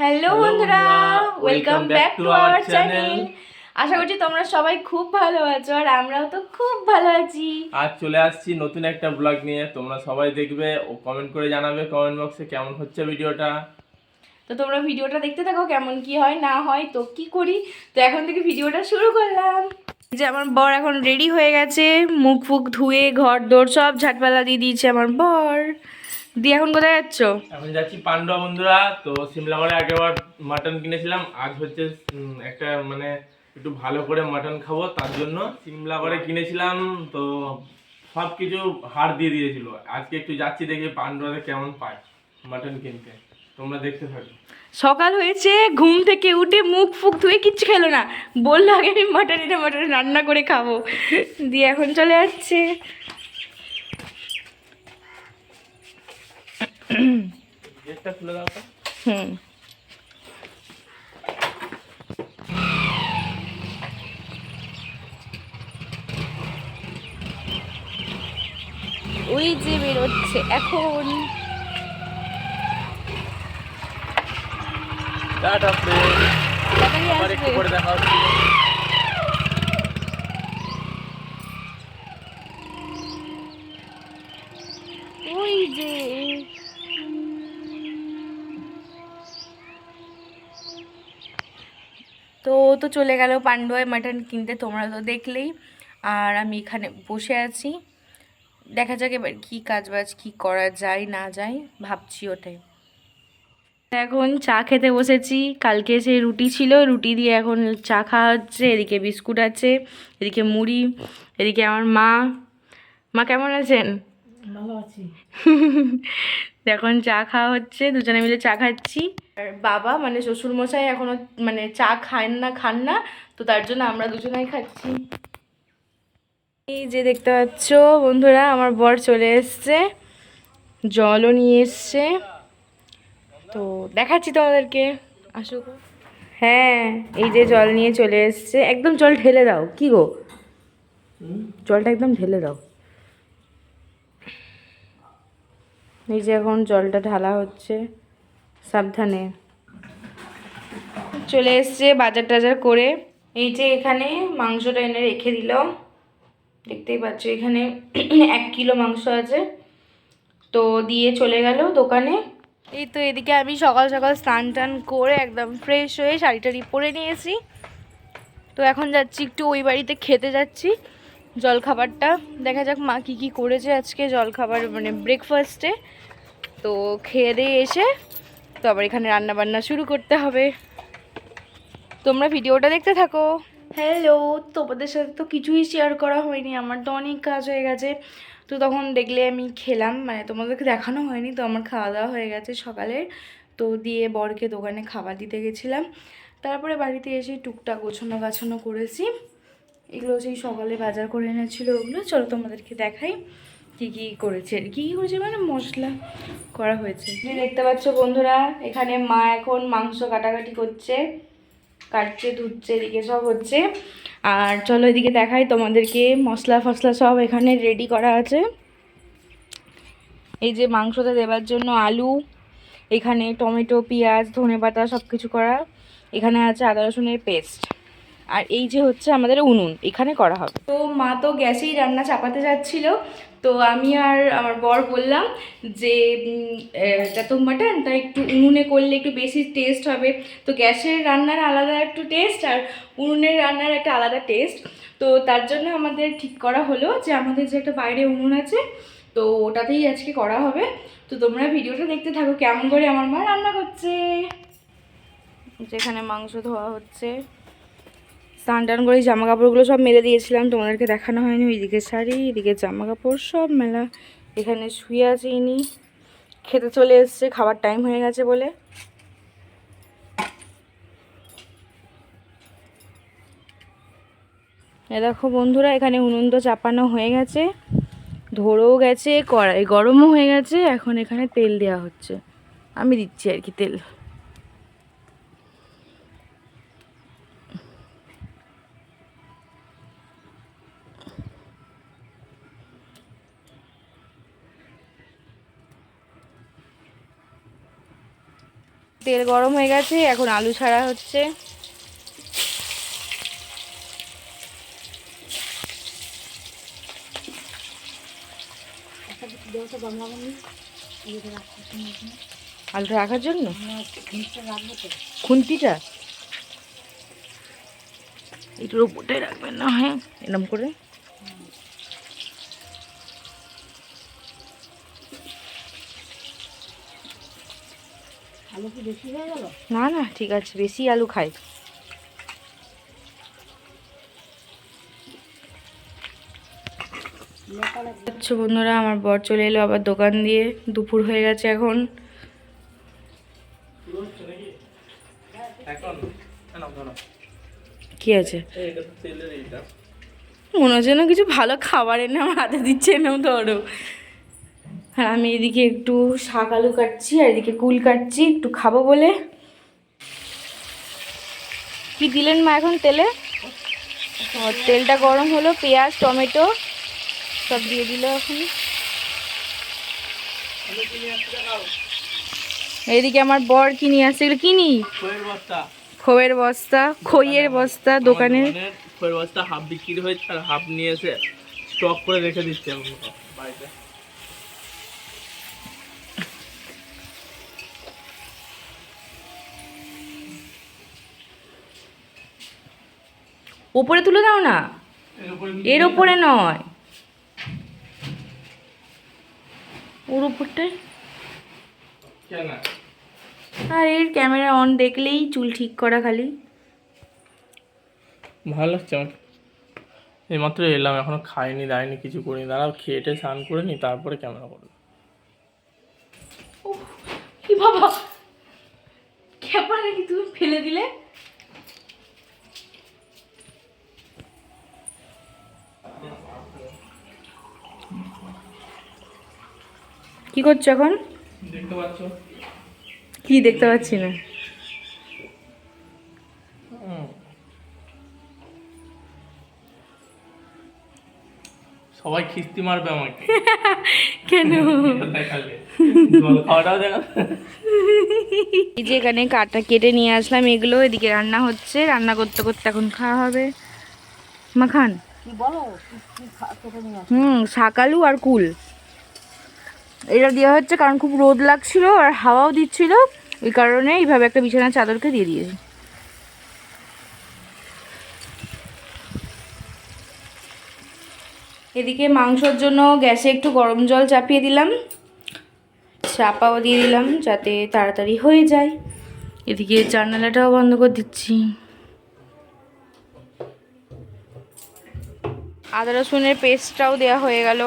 Hello বন্ধুরা। Welcome back to our channel আশা করছি তোমরা সবাই খুব ভালো আছো আর আমরাও তো খুব ভালো আছি। আজ চলে আসছি নতুন একটা ব্লগ নিয়ে। তোমরা সবাই দেখবে ও কমেন্ট করে জানাবে কমেন্ট বক্সে কেমন হচ্ছে ভিডিওটা তো তোমরা ভিডিওটা দেখতে থাকো কেমন কি হয় না হয় তো কি করি? তো এখন থেকে ভিডিওটা শুরু করলাম। যে আমার বর এখন রেডি হয়ে গেছে। মুখ ফুক ধুয়ে ঘর দৌড় সব ঝাটপালা দিয়ে দিয়েছে আমার বর। দিয়ে এখন কোথায় যাচ্ছ? এখন যাচ্ছি পান্ডুয়া বন্ধুরা তো সিমলাগড়ে আগেবার মাটন কিনেছিলাম। আজ হচ্ছে একটা মানে একটু ভালো করে মাটন খাব তার জন্য সিমলাগড়ে কিনেছিলাম তো সব কিছু হার দিয়ে দিয়েছিল। আজকে একটু যাচ্ছি দেখি পান্ডুয়াতে কেমন পায় মাটন কিনতে। তোমরা দেখতে থাকো। সকাল হয়েছে ঘুম থেকে উঠে মুখ ফুক ধুয়ে কিচ্ছু খেলো না। বলল আগে আমি মাটন এটা মাটন রান্না করে খাব। দিয়ে এখন চলে যাচ্ছে গেটটা খুলে দাও তো হুম। ওই যে বেরোচ্ছে এখন। Tata friend। তো ও তো চলে গেল পান্ডুয়ায় মাটন কিনতে তোমরা তো দেখলেই। আর আমি এখানে বসে আছি। দেখা যাক এবার কী কাজ বাজ কী করা যায় না যায় ভাবছি ওটাই। এখন চা খেতে বসেছি। কালকে সে রুটি ছিল রুটি দিয়ে এখন চা খাওয়া হচ্ছে এদিকে বিস্কুট আছে এদিকে মুড়ি এদিকে আমার মা। মা কেমন আছেন? ভালো আছি। এখন চা খাওয়া হচ্ছে দুজনে মিলে চা খাচ্ছি। বাবা মানে শ্বশুর মশাই এখনও মানে চা খান না খান না তো তার জন্য আমরা দুজনেই খাচ্ছি। এই যে দেখতে পাচ্ছ বন্ধুরা আমার বর চলে এসছে জলও নিয়ে এসছে। তো দেখাচ্ছি তোমাদেরকে। আসুক হ্যাঁ এই যে জল নিয়ে চলে এসছে। একদম জল ঢেলে দাও কি গো? জলটা একদম ঢেলে দাও। এই যে এখন জলটা ঢালা হচ্ছে। সাবধানে। চলে এসছে বাজার টাজার করে। এই যে এখানে মাংসটা এনে রেখে দিল। দেখতেই পাচ্ছ এখানে এক কিলো মাংস আছে। তো দিয়ে চলে গেল দোকানে। এই তো এদিকে আমি সকাল সকাল স্নান টান করে একদম ফ্রেশ হয়ে শাড়ি টাড়ি পরে নিয়েছি। তো এখন যাচ্ছি একটু ওই বাড়িতে খেতে যাচ্ছি জলখাবারটা। দেখা যাক মা কী কী করেছে আজকে জলখাবার মানে ব্রেকফাস্টে তো খেয়ে দিয়ে এসে তো আবার এখানে রান্না বান্না শুরু করতে হবে। তোমরা ভিডিওটা দেখতে থাকো। হ্যালো তোমাদের সাথে তো কিছুই শেয়ার করা হয়নি, আমার তো অনেক কাজ হয়ে গেছে। তো তখন দেখলে আমি খেলাম মানে তোমাদেরকে দেখানো হয়নি, তো আমার খাওয়া দাওয়া হয়ে গেছে সকালে। তো দিয়ে বরকে দোকানে খাবার দিতে গেছিলাম। তারপরে বাড়িতে এসে টুকটাক গোছানো গাছানো করেছি। এগুলো সেই সকালে বাজার করে এনেছিল ওগুলো। চলো তোমাদেরকে দেখাই। কি কি করেছে? কি কি করেছে মানে মশলা করা হয়েছে। দেখতে পাচ্ছ বন্ধুরা, এখানে মা এখন মাংস কাটাকাটি করছে, কাটছে, ধুচ্ছে, এদিকে সব হচ্ছে। আর চলো এদিকে দেখাই তোমাদেরকে, মশলা ফসলা সব এখানে রেডি করা আছে। এই যে মাংসটা দেওয়ার জন্য আলু, এখানে টমেটো, পেঁয়াজ, ধনেপাতা সব কিছু করা। এখানে আছে আদা রসুনের পেস্ট আর এই যে হচ্ছে আমাদের উনুন এখানে করা হবে। তো মা তো গ্যাসেই রান্না চাপাতে যাচ্ছিল। তো আমি আর আমার বর বললাম যে এটা তো মাটন তাই একটু উনুনে করলে একটু বেশি টেস্ট হবে। তো গ্যাসের রান্নার আলাদা একটু টেস্ট আর উনুনের রান্নার একটা আলাদা টেস্ট তো তার জন্য আমাদের ঠিক করা হলো যে আমাদের যে একটা বাইরে উনুন আছে তো ওটাতেই আজকে করা হবে। তো তোমরা ভিডিওটা দেখতে থাকো কেমন করে আমার মা রান্না করছে। যেখানে মাংস ধোয়া হচ্ছে। স্নান টান করে জামা কাপড়গুলো সব মেলে দিয়েছিলাম, তোমাদেরকে দেখানো হয়নি, ওইদিকে শাড়ি, এদিকে জামা কাপড় সব মেলা। এখানে শুয়ে আছে ইনি। খেতে চলে এসছে, খাবার টাইম হয়ে গেছে বলে। এ দেখো বন্ধুরা, এখানে উনুন তো চাপানো হয়ে গেছে। ধরেও গেছে, কড়াই গরমও হয়ে গেছে, এখন এখানে তেল দেওয়া হচ্ছে। আমি দিচ্ছি আর কি তেল। তেল গরম হয়ে গেছে, এখন আলু ছাড়া হচ্ছে। আলুটা রাখার জন্য? খুন্তিটা? এটার উপরটাই রাখবেন, না হ্যাঁ এরম করে? আলু কি বেশি হয়ে গেল? না না ঠিক আছে বেশি আলু খাই। আচ্ছা বন্ধুরা আমার বর চলে এলো আবার দোকান দিয়ে। দুপুর হয়ে গেছে এখন। কি আছে? মনে হচ্ছে না কিছু ভালো খাবার এনে আমার হাতে দিচ্ছে এনে ধরো আর আমি এদিকে একটু শাক আলু কাটছি আর এদিকে কুল কাটছি একটু খাব বলে। কি দিলেন মা এখন তেলে? তেলটা গরম হলো পেঁয়াজ টমেটো সব দিয়ে দিল এখন। এদিকে আমার বর কিনে আসছে? এগুলো কিনি খয়ের বস্তা। খোয়ের বস্তা খইয়ের বস্তা দোকানে আমাদের খয়ের বস্তা হাফ বিক্রি হয়েছে আর হাফ নিয়ে এসে স্টক করে রেখে দিচ্ছে বাড়িতে। ওপরে তুলে দাও না। এর ওপরে নয়। ওর কেন? আর এর ক্যামেরা অন দেখলেই চুল ঠিক করা খালি। ভালো লাগছে আমার। এইমাত্র এলাম এখনও খাইনি দাইনি কিছু করিনি। দাঁড়াও খেয়েটে স্নান করে নি তারপরে ক্যামেরা করব। কি বাবা! খেপা নাকি তুমি ফেলে দিলে? কি করছ এখন? দেখতে পাচ্ছ। কি দেখতে পাচ্ছি না। সবাই খিস্তি মারবে আমাকে। কেন? এই যে এখানে কাটা কেটে নিয়ে আসলাম এগুলো এদিকে রান্না হচ্ছে। রান্না করতে করতে এখন খাওয়া হবে। মাখান? বলো? হুম শাকালু আর কুল। এটা দেওয়া হচ্ছে কারণ খুব রোদ লাগছিল আর হাওয়াও দিচ্ছিল। ওই কারণে এইভাবে একটা বিছানার চাদরকে দিয়ে দিয়েছি। এদিকে মাংসর জন্য গ্যাসে একটু গরম জল চাপিয়ে দিলাম। চাপাও দিয়ে দিলাম যাতে তাড়াতাড়ি হয়ে যায়। এদিকে জানালাটাও বন্ধ করে দিচ্ছি। আদা রসুনের পেস্টটাও দেওয়া হয়ে গেল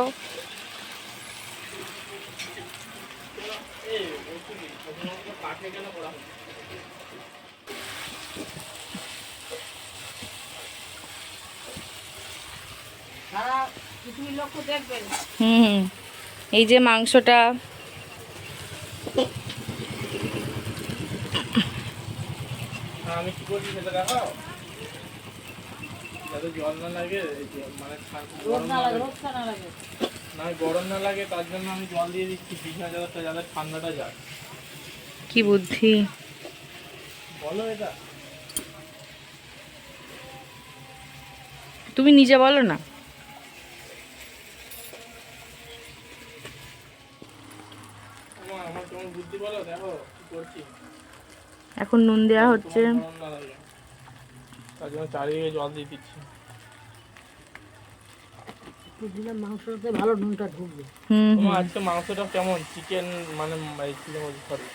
সারা পৃথিবীর লোক তো দেখবেন হুম হুম। এই যে মাংসটা হ্যাঁ, আমি কি করছি সেটা দেখাও যাতে জল না লাগে এই যে মানে ঠান্ডা- রোদ গরম না লাগে তার জন্য আমি জল দিয়ে দিচ্ছি যাতে ঠান্ডাটা যায় কি বুদ্ধি? বলো এটা তুমি নিজে বলো না। এখন নুন দেওয়া হচ্ছে। তার জন্য চারিদিকে জল দিয়ে দিচ্ছি। দিলে মাংসতে ভালো নুনটা ঢুকবে। হুম হুম। আজকে মাংসটা কেমন? চিকেন মানে সরি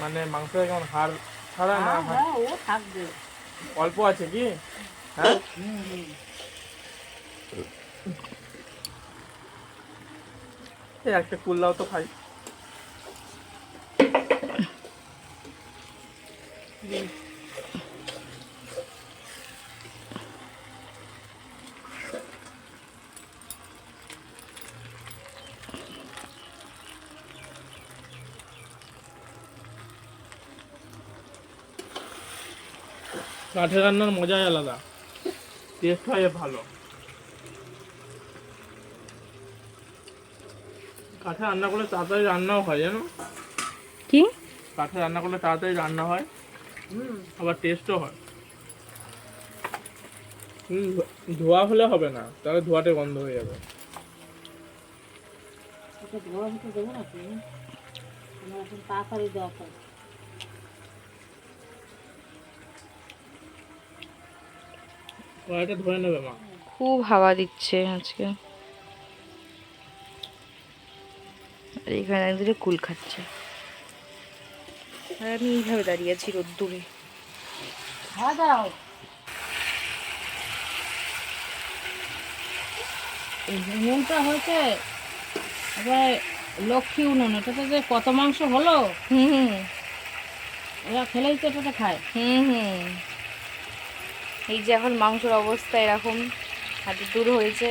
মানে মাংসটা কেমন হাড় ছাড়া না হ্যাঁ হাড়- হ্যাঁ ও থাকবে। অল্প আছে কি? হ্যাঁ? হুম হুম। এই একটা কুল্লাও তো খাই। কাঠের রান্নার মজাই আলাদা। টেস্ট হয় ভালো। কাঠে রান্না করলে তাড়াতাড়ি রান্নাও হয় জানো? কি? কাঠে রান্না করলে তাড়াতাড়ি রান্না হয়। আবার টেস্টও হয়। হুম, ধোয়া হলে হবে না তাহলে ধোয়াটে গন্ধ হয়ে যাবে। ধোয়া হতে দেবো না তুমি? আমার এখন তাড়াতাড়ি দরকার কড়াইটা ধরে নেবে মা? খুব হাওয়া দিচ্ছে আজকে। আর এখানে একদিকে কুল খাচ্ছে। আর আমি এইভাবে দাঁড়িয়ে আছি রোদ্দুরে। হ্যাঁ উনুনটা হয়েছে এবার লক্ষ্মী উনুন এটাতে যে কত মাংস হলো? হুম হুম। এরা খেলেই তো এটাতে খায়। হুম হুম। এই যে এখন মাংসের অবস্থা এরকম হাতে দূর হয়েছে।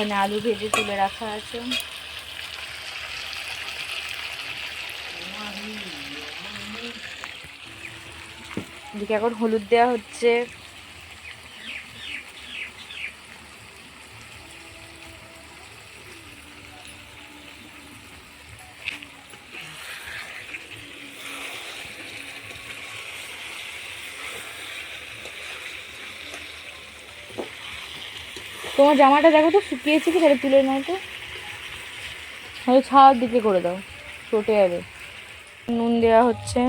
এখানে আলু ভেজে তুলে রাখা আছে। এদিকে এখন হলুদ দেওয়া হচ্ছে। তোমার জামাটা দেখো তো শুকিয়েছে কি তাহলে তুলে নাও তো। হয়তো ছাওয়ার দিকে করে দাও চটে যাবে। নুন দেওয়া হচ্ছে।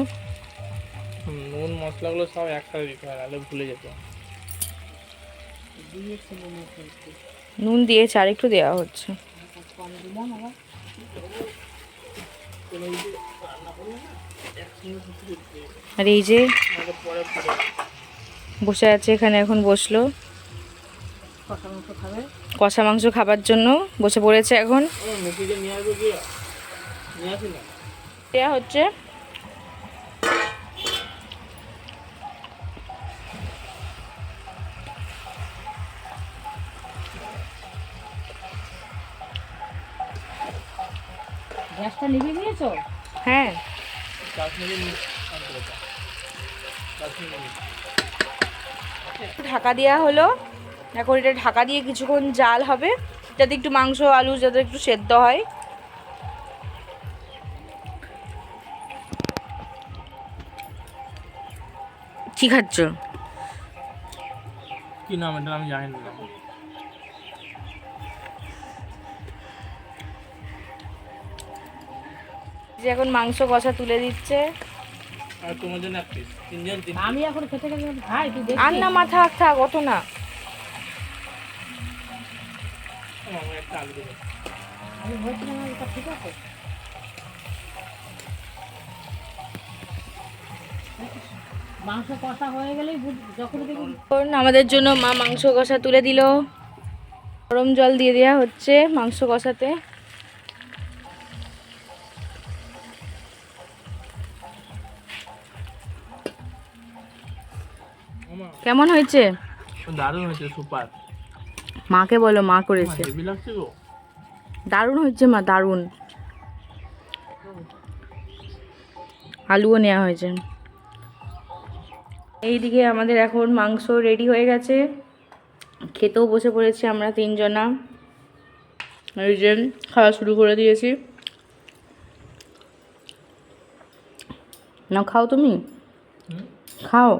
নুন মশলাগুলো সব একসাথে দিতে হয় নাহলে ভুলে যেত নুন দিয়েছে আর একটু দেওয়া হচ্ছে। আর এই যে। বসে আছে এখানে এখন বসল। কষা মাংস খাবার জন্য বসে পড়েছে এখন। দেওয়া হচ্ছে গ্যাসটা নিভিয়ে দিয়েছ হ্যাঁ। ঢাকা দেওয়া হলো। এখন এটা ঢাকা দিয়ে কিছুক্ষণ জাল হবে। যাতে একটু মাংস আলু যাতে একটু সেদ্ধ হয়। কি খাচ্ছ? কি নাম এটা আমি জানি না। যে এখন মাংস কষা তুলে দিচ্ছে। আর তোমার জন্য এক পিস তিনজন তিন আমি এখন খেতে খেতে খাই তুই দেখি। আর না মাথা থাক থাক অত না। আমি বলছিলাম এটা ঠিক আছে আমাদের জন্য মা মাংস কষা তুলে দিল। গরম জল দিয়ে দেওয়া হচ্ছে মাংস কষাতে। কেমন হয়েছে? দারুণ হয়েছে সুপার মাকে বলো মা করেছে। দারুণ হয়েছে মা দারুণ। আলুও নেওয়া হয়েছে। এইদিকে আমাদের এখন মাংস রেডি হয়ে গেছে। খেতেও বসে পড়েছি আমরা তিনজনা। এই যে খাওয়া শুরু করে দিয়েছি। না খাও তুমি? খাও।